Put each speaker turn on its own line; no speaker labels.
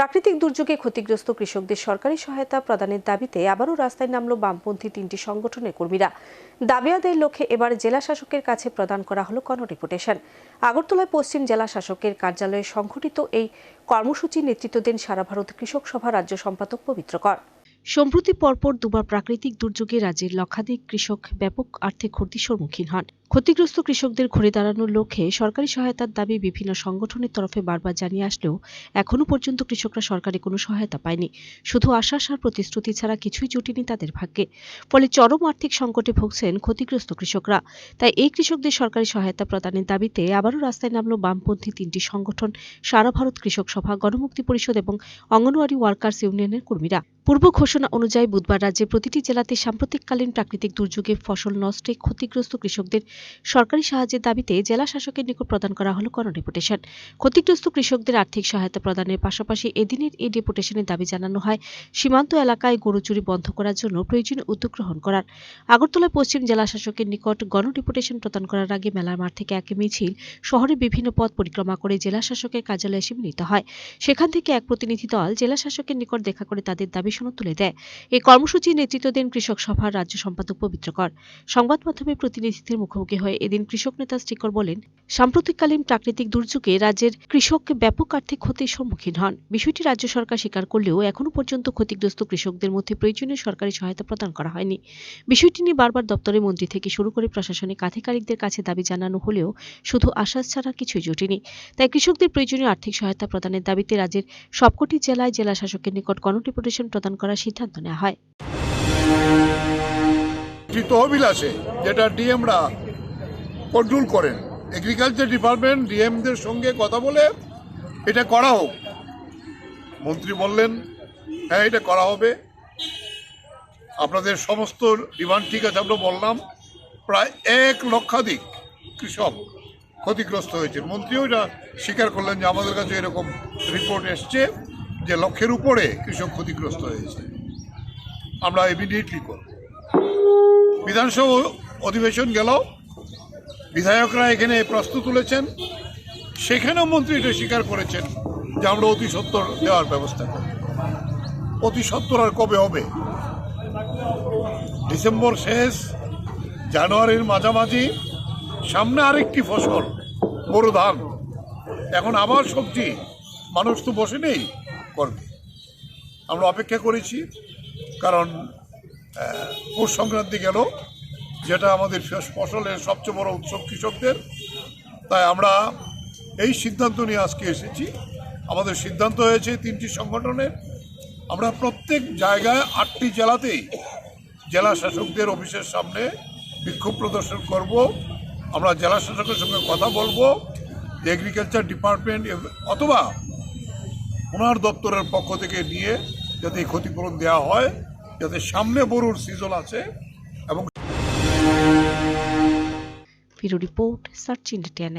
প্রাকৃতিক দুর্যোগে ক্ষতিগ্রস্ত কৃষকদের সরকারি সহায়তা প্রদানের দাবিতে আবারও রাস্তায় নামল বামপন্থী তিনটি সংগঠনের কর্মীরা। দাবি আদায়ের লক্ষ্যে এবার জেলা শাসকের কাছে প্রদান করা হলো গণডেপুটেশন আগরতলায় পশ্চিম জেলা শাসকের কার্যালয়ে সংঘটিত এই কর্মসূচির নেতৃত্ব দেন সারা ভারত কৃষক সভা রাজ্য সম্পাদক পবিত্র কর। সম্প্রতি পরপর দুবার প্রাকৃতিক দুর্যোগে রাজ্যের লক্ষাধিক কৃষক ব্যাপক আর্থিক ক্ষতির সম্মুখীন হন। ক্ষতিগ্রস্ত কৃষকদের ঘুরে দাঁড়ানোর লক্ষ্যে সরকারি সহায়তার দাবি বিভিন্ন সংগঠনের তরফে বারবার জানিয়ে আসলেও এখনও পর্যন্ত কৃষকরা সরকারি কোনো সহায়তা পায়নি। শুধু আশ্বাস আর প্রতিশ্রুতি ছাড়া কিছুই জুটেনি তাদের ভাগ্যে। ফলে চরম আর্থিক সংকটে ভুগছেন ক্ষতিগ্রস্ত কৃষকরা। তাই এই কৃষকদের সরকারি সহায়তা প্রদানের দাবিতে আবারও রাস্তায় নামল বামপন্থী তিনটি সংগঠন, সারা ভারত কৃষক সভা, গণমুক্তি পরিষদ এবং অঙ্গনওয়াড়ি ওয়ার্কার্স ইউনিয়নের কর্মীরা। পূর্ব ঘোষণা অনুযায়ী বুধবার রাজ্যের প্রতিটি জেলাতে সাম্প্রতিককালীন প্রাকৃতিক দুর্যোগে ফসল নষ্টে, ক্ষতিগ্রস্ত কৃষকদের সরকারি সাহায্যের দাবিতে জেলা শাসকের নিকট প্রদান করা হলো গণডেপুটেশন ক্ষতিগ্রস্ত কৃষকদের আর্থিক সহায়তা প্রদানের পাশাপাশি এদিনের এই ডেপুটেশনের দাবি জানানো হয়, সীমান্ত এলাকায় গরু চুরি বন্ধ করার জন্য প্রয়োজনীয় উদ্যোগ গ্রহণ করার। আগরতলা পশ্চিম জেলা শাসকের নিকট গণডেপুটেশন প্রদান করার আগে মেলার মাঠ থেকে এক মিছিল শহরের বিভিন্ন পথ পরিক্রমা করে জেলা শাসকের কার্যালয়ে এসে মিলিত হয়। সেখান থেকে এক প্রতিনিধি দল জেলা শাসকের নিকট দেখা করে তাদের দাবি সনদ তুলে দেয়। এই কর্মসূচির নেতৃত্ব দেন কৃষক সভার রাজ্য সম্পাদক পবিত্র কর। সংবাদ মাধ্যমে প্রতিনিধিদের মুখোমুখি হয়ে এদিন কৃষক নেতা স্টিকর বলেন, সাম্প্রতিককালীন প্রাকৃতিক দুর্যোগে রাজ্যের কৃষক ব্যাপক আর্থিক ক্ষতির সম্মুখীন হন। বিষয়টি রাজ্য সরকার স্বীকার করলেও এখনও পর্যন্ত ক্ষতিগ্রস্ত কৃষকদের মধ্যে প্রয়োজনীয় সরকারি সহায়তা প্রদান করা হয়নি। বিষয়টি নিয়ে বারবার দপ্তরের মন্ত্রী থেকে শুরু করে প্রশাসনিক আধিকারিকদের কাছে দাবি জানানো হলেও শুধু আশ্বাস ছাড়া কিছুই জোটেনি। তাই কৃষকদের প্রয়োজনীয় আর্থিক সহায়তা প্রদানের দাবিতে রাজ্যের সবকটি জেলায় জেলা শাসকের নিকট গণডেপুটেশন প্রদান করার সিদ্ধান্ত নেওয়া হয়।
একটি তহবিল আছে যেটা ডিএমরা কন্ট্রোল করেন। এগ্রিকালচার ডিপার্টমেন্ট ডিএমদের সঙ্গে কথা বলে এটা করা হোক। মন্ত্রী বললেন হ্যাঁ এটা করা হবে। আপনাদের সমস্ত ডিমান্ড ঠিক আছে, আমরা বললাম। প্রায় এক লক্ষাধিক কৃষক ক্ষতিগ্রস্ত হয়েছে। মন্ত্রীও এটা স্বীকার করলেন যে আমাদের কাছে এরকম রিপোর্ট এসছে। যে লক্ষের উপরে কৃষক ক্ষতিগ্রস্ত হয়েছে। আমরা ইমিডিয়েটলি করব। বিধানসভা অধিবেশন গেল বিধায়করা এখানে প্রশ্ন তুলেছেন। সেখানেও মন্ত্রী এটা স্বীকার করেছেন যে আমরা অতি সত্তর দেওয়ার ব্যবস্থা করব। অতি সত্তর আর কবে হবে? ডিসেম্বর শেষ, জানুয়ারির মাঝামাঝি, সামনে আরেকটি ফসল বড় ধান। এখন আবার সবজি, মানুষ তো বসে নেই। করবে। আমরা অপেক্ষা করেছি, কারণ পৌষ সংক্রান্তি গেল, যেটা আমাদের ফস- ফসলের সবচেয়ে বড় উৎসব কৃষকদের। তাই আমরা এই সিদ্ধান্ত নিয়ে আজকে এসেছি। আমাদের সিদ্ধান্ত হয়েছে তিনটি সংগঠনের। আমরা প্রত্যেক জায়গায় আটটি জেলাতেই জেলা শাসকদের অফিসের সামনে বিক্ষোভ প্রদর্শন করব। আমরা জেলা শাসকের সঙ্গে কথা বলব। এগ্রিকালচার ডিপার্টমেন্ট অথবা ওনার দপ্তরের পক্ষ থেকে নিয়ে যাতে এই ক্ষতিপূরণ দেওয়া হয়, যাতে সামনে বড়ুর সিজন আছে এবং
রিপোর্ট, সার্চ ইন্ডিয়া